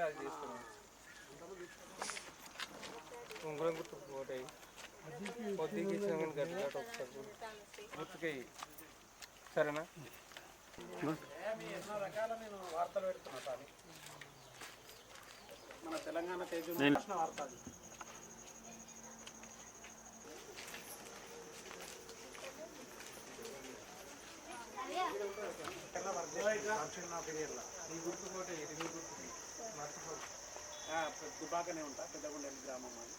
అంటే అది తీసుకున్నాం ఉంగరం గుర్తు పోతాయి పొద్దుకి ఇచ్చిన కానీ గట్టిగా ఒకసారి. గుర్తుకి సరేనా ఎన్నో రకాల నేను వార్తలు పెడుతున్నా సార్ మన తెలంగాణ తేజు వార్త అది. ఎట్లా వర్క్ చేస్తుంది? చిన్న period లో. ఈ గుర్తు దుబాకనే ఉంటా పెద్దగుండెల్లి గ్రామం అది.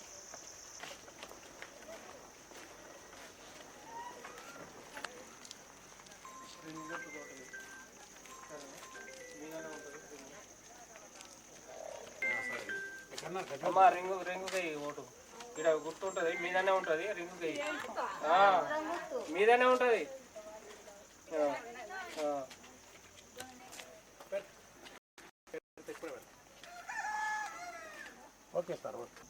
రింగ్ అమ్మా రింగు రింగుకి ఓటు. ఇక్కడ గుర్తు ఉంటుంది మీదనే ఉంటుంది రింగుకి మీదనే ఉంటుంది. Okay sir okay.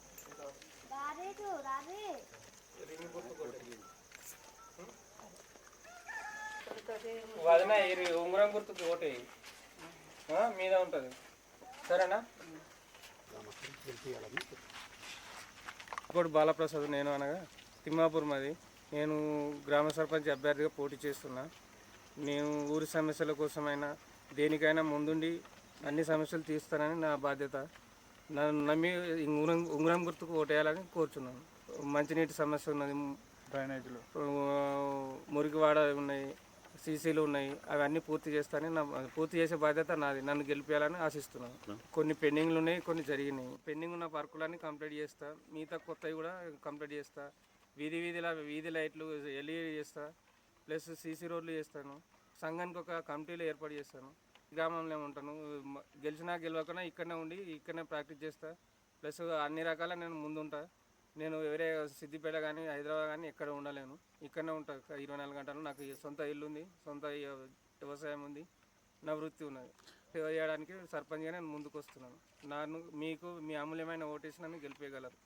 గుర్తు వదిన ఇది ఉంగరం గుర్తుకి వేయి. ఆ, మీద ఉంటుంది. సరేనా? ఇప్పుడు బాలప్రసాద్ నేను అనగా తిమ్మాపూర్ మాది. నేను గ్రామ సర్పంచ్ అభ్యర్థిగా పోటీ చేస్తున్నా. నేను ఊరి సమస్యల కోసమైనా దేనికైనా ముందుండి అన్ని సమస్యలు తీస్తానని నా బాధ్యత. నన్ను నమ్మి ఉంగరం ఉంగరం గుర్తుకు ఓటేయాలని కోరుచున్నాను. మంచినీటి సమస్య ఉన్నది. డ్రైనేజీలు. మురికివాడ ఉన్నాయి సీసీలు ఉన్నాయి అవన్నీ పూర్తి చేస్తానని నా పూర్తి చేసే బాధ్యత నాది. నన్ను గెలిపేయాలని ఆశిస్తున్నాను. కొన్ని పెండింగ్లు ఉన్నాయి కొన్ని జరిగినాయి. పెండింగ్ ఉన్న వర్కులన్నీ కంప్లీట్ చేస్తా. మిగతా కొత్తవి కూడా కంప్లీట్ చేస్తా. వీధి వీధిల వీధి లైట్లు ఎల్ఈడి చేస్తా. ప్లస్ సీసీ రోడ్లు చేస్తాను. సంఘానికి ఒక కమిటీలు ఏర్పాటు చేస్తాను. గ్రామంలో ఉంటాను. గెలిచినా గెలవకుండా ఇక్కడనే ఉండి ఇక్కడనే ప్రాక్టీస్ చేస్తా. ప్లస్ అన్ని రకాల నేను ముందుంటా. నేను వేరే సిద్దిపేట కానీ హైదరాబాద్ కానీ ఎక్కడ ఉండలేను. ఇక్కడనే ఉంటా. ఇరవై నాలుగు గంటలు నాకు సొంత ఇల్లు ఉంది. సొంత వ్యవసాయం ఉంది. నా వృత్తి ఉన్నది. సేవ చేయడానికి సర్పంచ్గా నేను ముందుకు వస్తున్నాను నన్ను మీకు మీ అమూల్యమైన ఓటేసి నన్ను గెలిపేయగలరు.